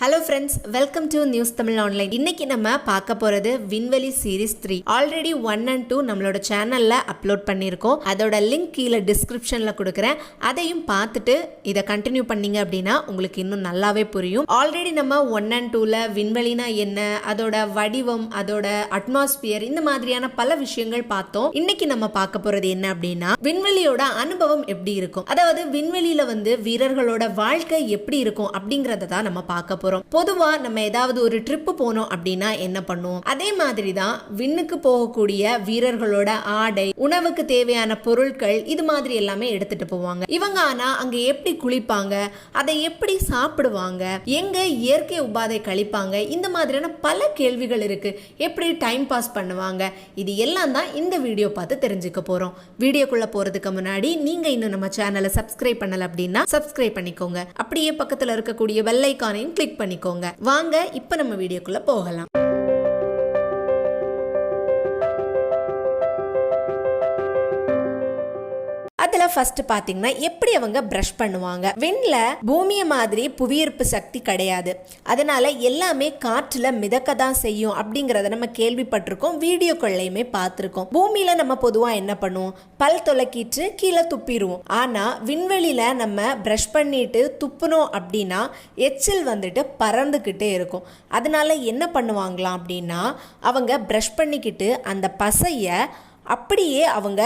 Hello friends welcome to news Tamil online இன்னைக்கு நம்ம பார்க்க போறது விண்வெளி series three already one and two நம்மளோட சேனல்ல அப்லோட் பண்ணியிருக்கோம். அதோட லிங்க் கீழே டிஸ்கிரிப்ஷன்ல கொடுக்குறேன். அதையும் பார்த்துட்டு இதை கண்டினியூ பண்ணீங்க அப்படின்னா உங்களுக்கு இன்னும் நல்லாவே புரியும். ஆல்ரெடி நம்ம ஒன் அண்ட் டூல விண்வெளினா என்ன அதோட வடிவம் அதோட அட்மாஸ்பியர் இந்த மாதிரியான பல விஷயங்கள் பார்த்தோம். இன்னைக்கு நம்ம பார்க்க போறது என்ன அப்படின்னா விண்வெளியோட அனுபவம் எப்படி இருக்கும்? அதாவது விண்வெளியில வந்து வீரர்களோட வாழ்க்கை எப்படி இருக்கும் அப்படிங்கறத தான் நம்ம பார்க்க போறோம். பொதுவா நம்ம ஏதாவது ஒரு ட்ரிப்பு போனோம் அப்படின்னா என்ன பண்ணுவோம்? அதே மாதிரி தான் விண்ணுக்கு போகக்கூடிய வீரர்களோட ஆடை உணவுக்கு தேவையான பொருட்கள் இது மாதிரி எல்லாமே எடுத்துட்டு போவாங்க. இவங்க ஆனா அங்க எப்படி குளிப்பாங்க? அதை எப்படி சாப்பிடுவாங்க? எங்க இயற்கை உபாதை கழிப்பாங்க? இந்த மாதிரியான பல கேள்விகள் இருக்கு. எப்படி டைம் பாஸ் பண்ணுவாங்க? இது எல்லாம் தான் இந்த வீடியோ பார்த்து தெரிஞ்சுக்க போறோம். வீடியோக்குள்ள போறதுக்கு முன்னாடி நீங்க இன்னும் நம்ம சேனலை சப்ஸ்கிரைப் பண்ணல அப்படின்னா சப்ஸ்கிரைப் பண்ணிக்கோங்க. அப்படியே பக்கத்துல இருக்கக்கூடிய பெல் ஐக்கானையும் கிளிக் பண்ணிக்கோங்க. வாங்க இப்போ நம்ம வீடியோக்குள்ள போகலாம். அதுல ஃபர்ஸ்ட் பார்த்தீங்கன்னா எப்படி அவங்க ப்ரஷ் பண்ணுவாங்க? விண்ல பூமியை மாதிரி புவியீர்ப்பு சக்தி கிடையாது. அதனால எல்லாமே காற்றுல மிதக்க தான் செய்யும் அப்படிங்கிறத நம்ம கேள்விப்பட்டிருக்கோம் வீடியோக்கள்லையுமே பார்த்துருக்கோம் பூமியில நம்ம பொதுவாக என்ன பண்ணுவோம்? பல் துலக்கிட்டு கீழே துப்பிடுவோம். ஆனா விண்வெளியில நம்ம ப்ரஷ் பண்ணிட்டு துப்புனோம் அப்படின்னா எச்சில் வந்துட்டு பறந்துக்கிட்டே இருக்கும். அதனால என்ன பண்ணுவாங்களாம் அப்படின்னா அவங்க ப்ரஷ் பண்ணிக்கிட்டு அந்த பசையை அப்படியே அவங்க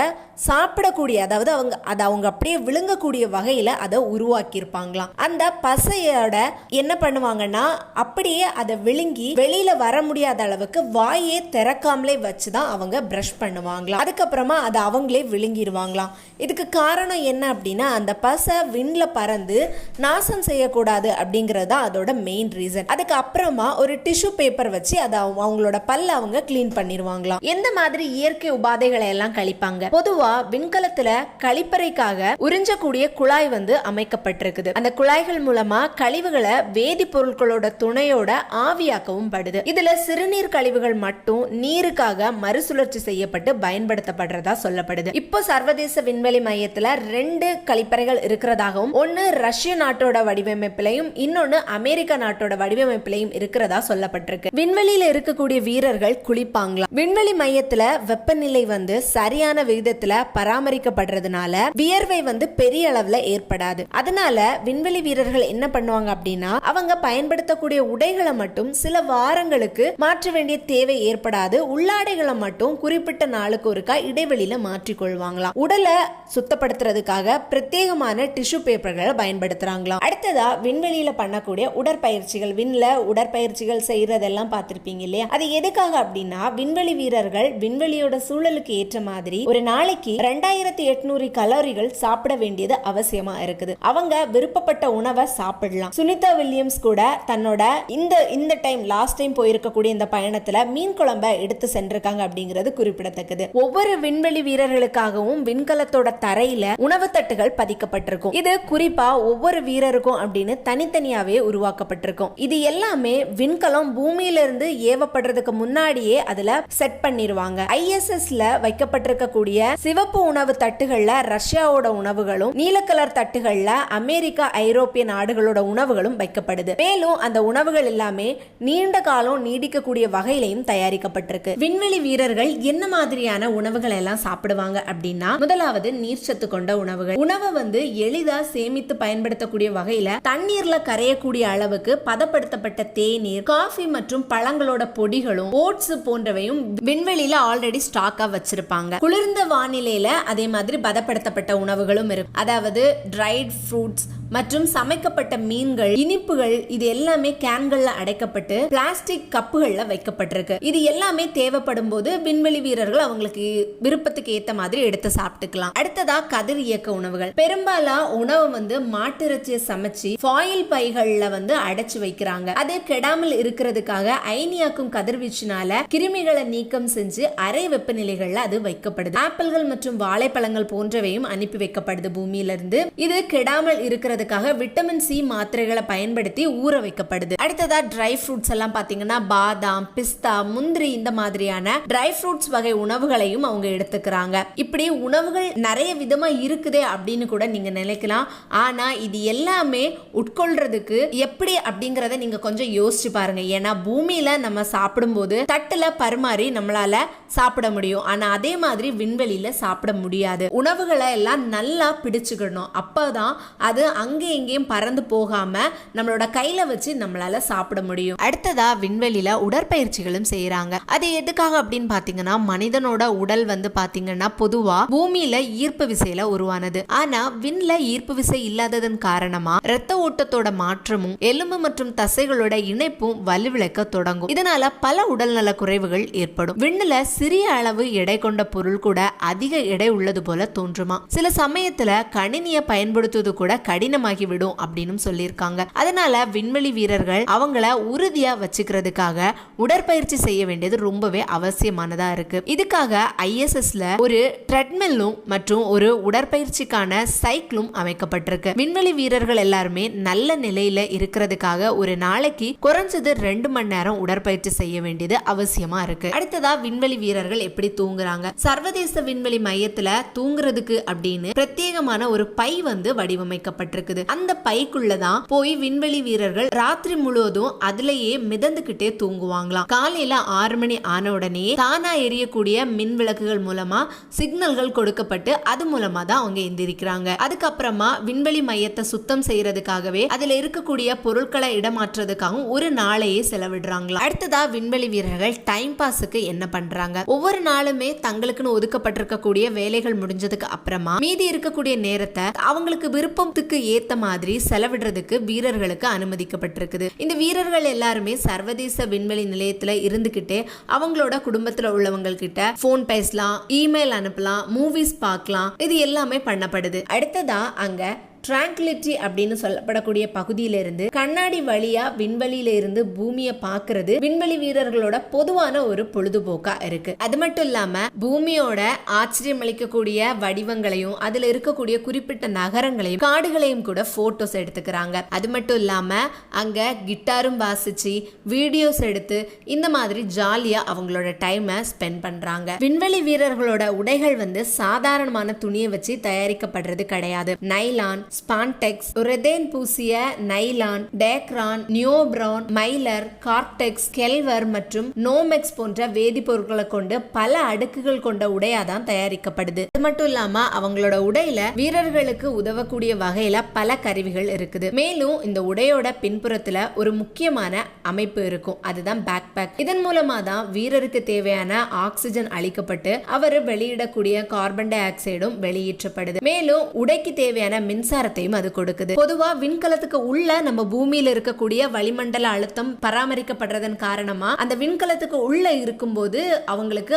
சாப்பிடக்கூடிய அதாவது அவங்க அதை அவங்க அப்படியே விழுங்கக்கூடிய வகையில் அதை உருவாக்கியிருப்பாங்களாம். அந்த பசையோட என்ன பண்ணுவாங்கன்னா அப்படியே அதை விழுங்கி வெளியில் வர முடியாத அளவுக்கு வாயே திறக்காமலே வச்சு தான் அவங்க ப்ரஷ் பண்ணுவாங்களாம். அதுக்கப்புறமா அதை அவங்களே விழுங்கிடுவாங்களாம் இதுக்கு காரணம் என்ன அப்படின்னா அந்த பசை விண்ணில் பறந்து நாசம் செய்யக்கூடாது அப்படிங்கிறது தான் அதோட மெயின் ரீசன் அதுக்கு அப்புறமா ஒரு டிஷ்யூ பேப்பர் வச்சு அதை அவங்களோட பல்ல அவங்க க்ளீன் பண்ணிடுவாங்களாம் எந்த மாதிரி இயற்கை உபாதைகளை எல்லாம் கழிப்பாங்க. பொதுவா விண்கலத்துல கழிப்பறைக்காக உறிஞ்சக்கூடிய குழாய் வந்து அமைக்கப்பட்டிருக்குது. அந்த குழாய்கள் மூலமா கழிவுகளை வேதிப்பொருட்களோட துணையோட ஆவியாக்கவும் படுது. இதுல சிறுநீர் கழிவுகள் மட்டும் நீருக்காக மறுசுழற்சி செய்யப்பட்டு பயன்படுத்தப்படுறதா சொல்லப்படுது. இப்போ சர்வதேச விண்வெளி மையத்துல ரெண்டு கழிப்பறைகள் இருக்கிறதாகவும் ஒன்னு ரஷ்ய நாட்டோட வடிவமைப்பிலையும் இன்னொன்னு அமெரிக்க நாட்டோட வடிவமைப்பிலையும் இருக்கிறதா சொல்லப்பட்டிருக்கு. விண்வெளியில இருக்கக்கூடிய வீரர்கள் குளிப்பாங்களாம். விண்வெளி மையத்துல வெப்பநிலை வந்து சரியான விகிதத்துல பராமரிக்கப்படுறதுனால வியர்வை வந்து பெரிய அளவுல ஏற்படாது. அதனால விண்வெளி வீரர்கள் என்ன பண்ணுவாங்க அப்படின்னா அவங்க பயன்படுத்தக்கூடிய உடைகளை மட்டும் சில வாரங்களுக்கு மாற்ற வேண்டிய தேவை ஏற்படாது. உள்ளாடைகளை மட்டும் குறிப்பிட்ட நாளுக்கு ஒருக்கா இடைவெளியில மாற்றிக்கொள்வாங்களாம். உடலை சுத்தப்படுத்துறதுக்காக பிரத்யேகமான டிஷ்யூ பேப்பர்களை பயன்படுத்துறாங்களாம். அடுத்ததா விண்வெளியில பண்ணக்கூடிய உடற்பயிற்சிகள் விண்ல உடற்பயிற்சிகள் செய்யறதெல்லாம் பார்த்திருப்பீங்க இல்லையா? அது எதுக்காக அப்படின்னா விண்வெளி வீரர்கள் விண்வெளியோட சூழலுக்கு ஏற்ற மாதிரி ஒரு நாளைக்கு ரெண்டாயிரத்தி எட்நூறு கலோரிகள் சாப்பிட வேண்டியது அவசியமா இருக்குது. அவங்க விருப்பப்பட்ட உணவை சாப்பிடலாம். சுனிதா வில்லியம்ஸ் கூட தன்னோட இந்த இந்த டைம் லாஸ்ட் டைம் போயிருக்கக்கூடிய இந்த பயணத்துல மீன் குழம்ப எடுத்து சென்றிருக்காங்க அப்படிங்கிறது குறிப்பிடத்தக்கது. ஒவ்வொரு விண்வெளி வீரர்களுக்காகவும் விண்கலத்தோட தரையில உணவு தட்டுகள் பதிக்கப்பட்டிருக்கும். இது குறிப்பா ஒவ்வொரு வீரருக்கும் அப்படின்னு தனித்தனியாவே உருவாக்கப்பட்டிருக்கும். இது எல்லாமே விண்கலம் பூமியில இருந்து ஏவப்படுறதுக்கு முன்னாடியே அதுல செட் பண்ணிருவாங்க. ஐஎஸ்எஸ்ல வைக்கப்பட்டிருக்கக்கூடிய சிவப்பு உணவு தட்டுகள்ல ரஷ்யாவோட உணவுகளும் நீல கலர் தட்டுகள்ல அமெரிக்கா ஐரோப்பிய நாடுகளோட உணவுகளும் வைக்கப்படுது. மேலும் அந்த உணவுகள் எல்லாமே நீண்ட காலம் நீடிக்கக்கூடிய வகையிலையும் தயாரிக்கப்பட்டிருக்கு. விண்வெளி வீரர்கள் என்ன மாதிரியான உணவுகள் எல்லாம் சாப்பிடுவாங்க அப்படின்னா முதலாவது நீர்ச்சத்து கொண்ட உணவுகள். உணவை வந்து எளிதா சேமித்து பயன்படுத்தக்கூடிய வகையில தண்ணீர்ல கரையக்கூடிய அளவுக்கு பதப்படுத்தப்பட்ட தேநீர் காஃபி மற்றும் பழங்களோட பொடிகளும் ஓட்ஸ் போன்றவையும் விண்வெளியில ஆல்ரெடி ஸ்டாக்கா வச்சிருப்பாங்க. குளிர்ந்த வானிலையில அதே மாதிரி பதப்படுத்தப்பட்ட உணவுகளும் இருக்கு அதாவது ட்ரைட் ஃப்ரூட்ஸ் மற்றும் சமைக்கப்பட்ட மீன்கள் இனிப்புகள் இது எல்லாமே கேன்கள்ல அடைக்கப்பட்டு பிளாஸ்டிக் கப்புகள்ல வைக்கப்பட்டிருக்கு. இது எல்லாமே தேவைப்படும் போது விண்வெளி வீரர்கள் அவங்களுக்கு விருப்பத்துக்கு ஏத்த மாதிரி எடுத்து சாப்பிட்டுக்கலாம். அடுத்ததா கதிர் இயக்க உணவுகள். பெரும்பாலா உணவு வந்து மாட்டிறைச்சியை சமைச்சு ஃபாயில் பைகள்ல வந்து அடைச்சு வைக்கிறாங்க. அது கெடாமல் இருக்கிறதுக்காக அயனியாக்கும் கதிர்வீச்சினால கிருமிகளை நீக்கம் செஞ்சு அரை வெப்பநிலைகள்ல அது வைக்கப்படுது. ஆப்பிள்கள் மற்றும் வாழைப்பழங்கள் போன்றவையும் அனுப்பி வைக்கப்படுது பூமியில இருந்து இது கெடாமல் இருக்கிறது அப்படிங்கிறதுக்காக விட்டமின் சி மாத்திரைகளை பயன்படுத்தி ஊற வைக்கப்படுது. அடுத்ததா ட்ரை ஃப்ரூட்ஸ் எல்லாம் பாத்தீங்கன்னா பாதாம் பிஸ்தா முந்திரி இந்த மாதிரியான ட்ரை ஃப்ரூட்ஸ் வகை உணவுகளையும் அவங்க எடுத்துக்கிறாங்க. இப்படி உணவுகள் நிறைய விதமா இருக்குதே அப்படின்னு கூட நீங்க நினைக்கலாம். ஆனா இது எல்லாமே உட்கொள்றதுக்கு எப்படி அப்படிங்கறத நீங்க கொஞ்சம் யோசிச்சு பாருங்க. ஏன்னா பூமியில நம்ம சாப்பிடும்போது தட்டுல பரிமாறி நம்மளால சாப்பிட முடியும். ஆனா அதே மாதிரி விண்வெளியில சாப்பிட முடியாது. உணவுகளை எல்லாம் நல்லா பிடிச்சுக்கணும். அப்பதான் அது அங்கே இங்கேயும் பறந்து போகாம நம்மளோட கையில வச்சு நம்மளால சாப்பிட முடியும். அடுத்ததா விண்வெளியில உடற்பயிற்சிகளும் செய்யறாங்க அது எதுக்காக அப்படின்னு பாத்தீங்கன்னா மனிதனோட உடல் வந்து பாத்தீங்கன்னா பொதுவா பூமியில ஈர்ப்பு விசையில உருவானது. ஆனா விண்ல ஈர்ப்பு விசை இல்லாததன் காரணமா ரத்த ஓட்டத்தோட மாற்றமும் எலும்பு மற்றும் தசைகளோட இணைப்பும் வலுவிழக்க தொடங்கும். இதனால பல உடல்நல குறைவுகள் ஏற்படும். விண்ணுல சிறிய அளவு எடை கொண்ட பொருள் கூட அதிக எடை உள்ளது போல தோன்றுமா. சில சமயத்துல கணினியை பயன்படுத்துவது கூட கடினம் விடும் அப்படின்னு சொல்லியிருக்காங்க. அதனால விண்வெளி வீரர்கள் அவங்கள உறுதியா வச்சுக்கிறதுக்காக உடற்பயிற்சி செய்ய வேண்டியது ரொம்பவே அவசியமானதா இருக்கு. இதுக்காக ஐஎஸ்எஸ்ல ஒரு ட்ரெட்மில்லும் மற்றும் ஒரு உடற்பயிற்சிக்கான சைக்கிளும் அமைக்கப்பட்டிருக்கு. விண்வெளி வீரர்கள் எல்லாருமே நல்ல நிலையில இருக்கிறதுக்காக ஒரு நாளைக்கு குறைஞ்சது ரெண்டு மணி நேரம் உடற்பயிற்சி செய்ய வேண்டியது அவசியமா இருக்கு. அடுத்ததா விண்வெளி வீரர்கள் எப்படி தூங்குறாங்க? சர்வதேச விண்வெளி மையத்துல தூங்குறதுக்கு அப்படின்னு பிரத்யேகமான ஒரு பை வந்து வடிவமைக்கப்பட்டிருக்கு. இருக்குது. அந்த பைக்குள்ளதான் போய் விண்வெளி வீரர்கள் ராத்திரி முழுவதும் அதுலயே மிதந்துகிட்டே தூங்குவாங்களாம். காலையில ஆறு மணி ஆன உடனே தானா எரியக்கூடிய மின் விளக்குகள் மூலமா சிக்னல்கள் கொடுக்கப்பட்டு அது மூலமா தான் அவங்க எந்திரிக்கிறாங்க. அதுக்கப்புறமா விண்வெளி மையத்தை சுத்தம் செய்யறதுக்காகவே அதுல இருக்கக்கூடிய பொருட்களை இடமாற்றுறதுக்காகவும் ஒரு நாளையே செலவிடுறாங்களா அடுத்ததா விண்வெளி வீரர்கள் டைம் பாஸுக்கு என்ன பண்றாங்க? ஒவ்வொரு நாளுமே தங்களுக்குன்னு ஒதுக்கப்பட்டிருக்கக்கூடிய வேலைகள் முடிஞ்சதுக்கு அப்புறமா மீதி இருக்கக்கூடிய நேரத்தை அவங்களுக்கு விருப்பத்துக்கு ஏத்த மாதிரி செலவிடுறதுக்கு வீரர்களுக்கு அனுமதிக்கப்பட்டிருக்குது. இந்த வீரர்கள் எல்லாருமே சர்வதேச விண்வெளி நிலையத்துல இருந்துகிட்டே அவங்களோட குடும்பத்துல உள்ளவங்க கிட்ட போன் பேசலாம் இமெயில் அனுப்பலாம் மூவிஸ் பார்க்கலாம் இது எல்லாமே பண்ணப்படுது. அடுத்ததா அங்க டிராங்குலிட்டி அப்படின்னு சொல்லப்படக்கூடிய பகுதியில இருந்து கண்ணாடி வழியா விண்வெளியில இருந்து பூமியை பார்க்கிறது விண்வெளி வீரர்களோட பொதுவான ஒரு பொழுதுபோக்கா இருக்கு. அது மட்டும் இல்லாம பூமியோட ஆச்சரியம் அளிக்கக்கூடிய வடிவங்களையும் அதுல இருக்கக்கூடிய குறிப்பிட்ட நகரங்களையும் காடுகளையும் கூட போட்டோஸ் எடுத்துக்கிறாங்க. அது மட்டும் இல்லாம அங்க கிட்டாரும் வாசிச்சு வீடியோஸ் எடுத்து இந்த மாதிரி ஜாலியா அவங்களோட டைமை ஸ்பெண்ட் பண்றாங்க. விண்வெளி வீரர்களோட உடைகள் வந்து சாதாரணமான துணியை வச்சு தயாரிக்கப்படுறது கிடையாது. நைலான் ஸ்பான்டெக்ஸ் ரெதேன் பூசிய நைலான் டேக்ரான் நியோப்ரான் மைலர் கார்டெக்ஸ் கெல்வர் மற்றும் நோமெக்ஸ் போன்ற வேதிப்பொருட்களை கொண்டு பல அடுக்குகள் கொண்ட உடையா தான் தயாரிக்கப்படுது. அது மட்டும் இல்லாம அவங்களோட உடையில வீரர்களுக்கு உதவக்கூடிய வகையில பல கருவிகள் இருக்குது. மேலும் இந்த உடையோட பின்புறத்துல ஒரு முக்கியமான அமைப்பு இருக்கும். அதுதான் பேக் பேக் இதன் மூலமா தான் வீரருக்கு தேவையான ஆக்சிஜன் அளிக்கப்பட்டு அவர் வெளியிடக்கூடிய கார்பன் டை ஆக்சைடும் வெளியேற்றப்படுது. மேலும் உடைக்கு தேவையான மின்சாரத்தையும் அது கொடுக்குது. பொதுவா விண்கலத்துக்கு உள்ள நம்ம பூமியில இருக்கக்கூடிய வளிமண்டல அழுத்தம் பராமரிக்கப்படுறதன் காரணமா அந்த விண்கலத்துக்கு உள்ள இருக்கும்போது அவங்களுக்கு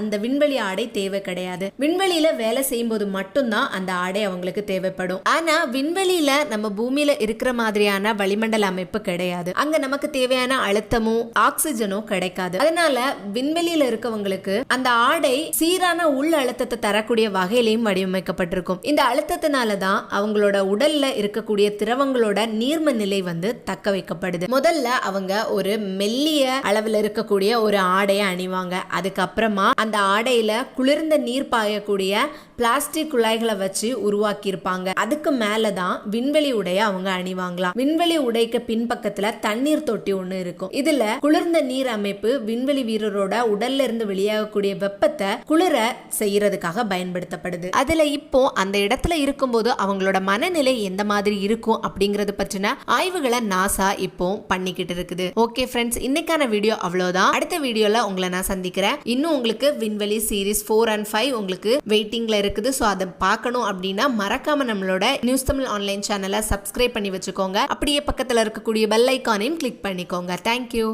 அந்த விண்வெளி ஆடை தேவை கிடையாது. விண்வெளியில வேலை செய்யும் போது மட்டும்தான் அந்த ஆடை அவங்களுக்கு தேவைப்படும். ஆனா விண்வெளியில நம்ம பூமியில இருக்கிற மாதிரியான வளிமண்டல அமைப்பு கிடையாது. அங்க நமக்கு தேவையான அழுத்தமும் ஆக்சிஜனும் கிடைக்காது. அதனால விண்வெளியில இருக்கவங்களுக்கு அந்த ஆடை சீரான உள் அழுத்தத்தை தரக்கூடிய வகையிலையும் வடிவமைக்கப்பட்டிருக்கும். இந்த அழுத்தத்தினாலதான் தான் அவங்களோட உடல்ல இருக்கக்கூடிய திரவங்களோட நீர்ம நிலை வந்து தக்க வைக்கப்படுது. முதல்ல அவங்க ஒரு மெல்லிய அளவில் இருக்கக்கூடிய ஒரு ஆடையை அணிவாங்க. அதுக்கப்புறமா அந்த ஆடையில குளிர்ந்த நீர் பாயக்கூடிய பிளாஸ்டிக் குழாய்களை வச்சு உருவாக்கி இருப்பாங்க அதுக்கு மேலதான் விண்வெளி உடைய அவங்க அணிவாங்களாம். விண்வெளி உடைக்கு பின்பக்கத்துல தண்ணீர் தொட்டி ஒண்ணு இருக்கும். இதுல குளிர்ந்த நீர் அமைப்பு விண்வெளி வீரரோட உடல்ல இருந்து வெளியாகக்கூடிய வெப்பத்தை குளிர செய்யறதுக்காக பயன்படுத்தப்படுது. அதுல இப்போ அந்த இடத்துல இருக்கும்போது அவங்களோட மனநிலை எந்த மாதிரி இருக்கும் அப்படிங்கறது பற்றின ஆய்வுகளை நாசா இப்போ பண்ணிக்கிட்டு இருக்குது. ஓகே ஃப்ரெண்ட்ஸ் இன்னைக்கான வீடியோ அவ்வளோதான். அடுத்த வீடியோல உங்களை நான் சந்திக்கிறேன். இன்னும் உங்களுக்கு விண்வெளி சீரிஸ் ஃபோர் அண்ட் ஃபைவ் உங்களுக்கு வெயிட்டிங்ல இருக்குது. ஸோ அதை பார்க்கணும் அப்படின்னா மறக்காம நம்மளோட நியூஸ் தமிழ் ஆன்லைன் சேனலை சப்ஸ்கிரைப் பண்ணி வச்சுக்கோங்க. அப்படியே பக்கத்தில் இருக்கக்கூடிய பெல் ஐக்கானையும் கிளிக் பண்ணிக்கோங்க. தேங்க்யூ